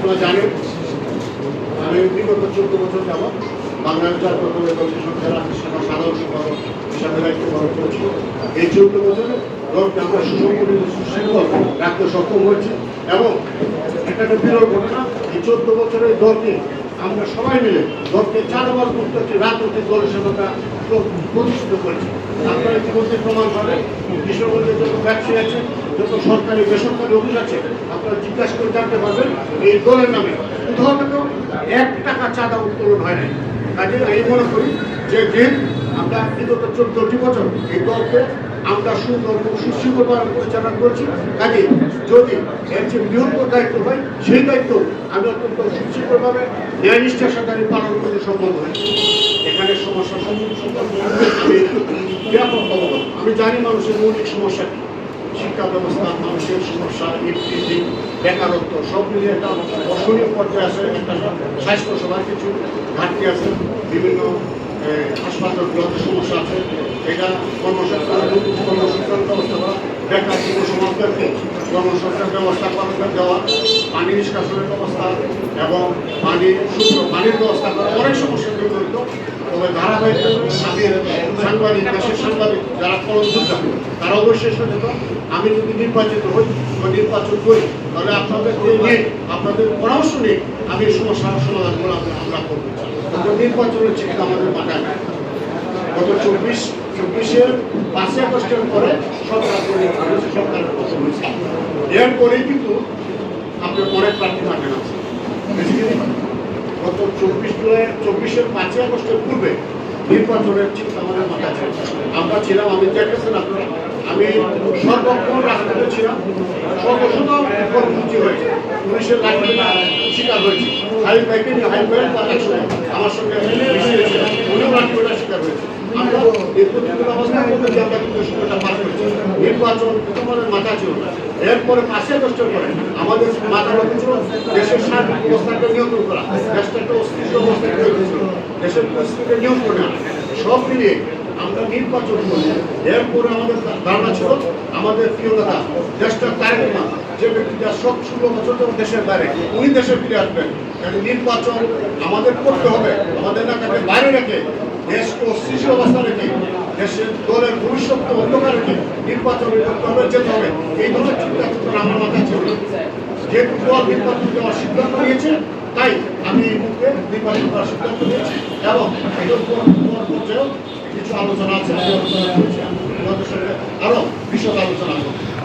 আপনারা জানেন, আমি বিগত চোদ্দ বছর যাব বাংলাদেশ জাতীয় দলের সংখ্যা রাজ্যসভা সাধারণ সম্পাদক হিসাবে দায়িত্ব পালন করেছি। এই চোদ্দ বছরে দলকে আমরা সুসংগঠিত, সুশৃঙ্খল রাখতে সক্ষম হয়েছি এবং এটা একটা বিরল ঘটনা, এই চোদ্দ বছরের দলকে আমরা সবাই মিলে, দলকে চারবার প্রত্যেকটি হচ্ছে রাজনৈতিক দলের সেবাটা প্রতিষ্ঠিত করেছি। আপনারা ইতিমধ্যে প্রমাণ পাবেন কিশোরগঞ্জের যত ব্যবসায়ী আছে যত সরকারি বেসরকারি অফিস আছে, আপনারা জিজ্ঞাসা করে জানতে পারবেন এই দলের নামে। থেকেও এক টাকা চাঁদা উত্তোলন হয় নাই। কাজে আমি মনে করি যে যেহেতু আমরা বিগত চোদ্দটি বছর এই দলকে আমরা সুন্দর সুশৃঙ্খলভাবে পরিচালনা করেছি, কাজে যদি এর যে বৃহত্তর দায়িত্ব হয়, সেই দায়িত্ব আমি অত্যন্ত সুশৃঙ্খলভাবে ন্যায় নিষ্ঠার সাথে আমি পালন করতে সম্ভব হয়েছি এখানে সমস্যা আমি ব্যাপক অবগত আমি জানি মানুষের মৌলিক সমস্যা কি। শিক্ষা মানুষের সমস্যা ইফতিজি বেকারত্ব, সব একটা অসহনীয় পর্যায়ে আছে একটা স্বাস্থ্য সেবার কিছু ঘাটতি আছে, বিভিন্ন হাসপাতালগুলোতে সমস্যা আছে। এটা কর্মসংস্থান কর্মসংস্থান ব্যবস্থা করা, বেকার যুব কর্মসংস্থান ব্যবস্থা করা, দেওয়া, পানি নিষ্কাশনের ব্যবস্থা এবং পানি শুদ্ধ পানির ব্যবস্থা করা, অনেক সমস্যা জড়িত তবে ধারাবাহিক সাংবাদিক যারা কলম তারা অবশ্যই সচেতন আমি যদি নির্বাচিত হই বা নির্বাচন করি, তাহলে আপনাদের আপনাদের পরামর্শ নিয়ে আমি এই সমস্যার সমাধানগুলো আমরা করব তখন নির্বাচন হচ্ছে কিন্তু আমাদের মাথায়। গত চব্বিশ, চব্বিশের পাঁচই আগস্টের পরে সরকার সরকার এরপরেই কিন্তু আপনার অনেক প্রার্থী থাকেন আছে। গত চব্বিশ জুলাই, চব্বিশের পাঁচই আগস্টের পূর্বে নির্বাচনের চিন্তা আমাদের মাথায় ছিল। আমরা ছিলাম, আমি দেখেছেন আপনারা, আমি সর্বক্ষণ রাজনীতিতে ছিলাম। সর্বশত হয়েছে। পুলিশের লাঠিপেটার শিকার হয়েছে। হাই বাইকে হাই বাইক একসময় আমার সঙ্গে উনিও লাঠিপেটার শিকার হয়েছে। নির্বাচন তোমাদের মাথা ছিল না। এরপরে পাঁচই আগস্টের পরে আমাদের মাথা ছিল। দেশের সার্বিক অবস্থাকে নিয়ন্ত্রণ করা দেশটা একটা অস্থির অবস্থায় তৈরি ছিল দেশের পরিস্থিতিকে নিয়ন্ত্রণে আনা সব মিলিয়ে আমরা নির্বাচন করি। এরপরে আমাদের ধারণা ছিল আমাদের প্রিয় নেতা দেশটা তারেক রহমান, যে ব্যক্তিটা সব ষোলো বছর ধরে দেশের বাইরে উনি দেশে ফিরে আসবেন। কাজে নির্বাচন আমাদের করতে হবে আমাদের এলাকাকে বাইরে রেখে দেশকে অস্থিতিশীল অবস্থা রেখে দেশের দলের ভবিষ্যৎকে অন্ধকার রেখে নির্বাচন করতে হবে যেতে হবে। এই ধরনের চিন্তা আমার মাথায় ছিল। না। যেহেতু দল নির্বাচন দেওয়ার সিদ্ধান্ত নিয়েছে তাই আমি এই মুহূর্তে দ্বিপাক্ষিক করার সিদ্ধান্ত নিয়েছি এবং এটার পর পর পর্যায়েও কিছু আলোচনা আছে আমি আলোচনা করেছি। আমি সঙ্গে আরও বিশদ আলোচনা করব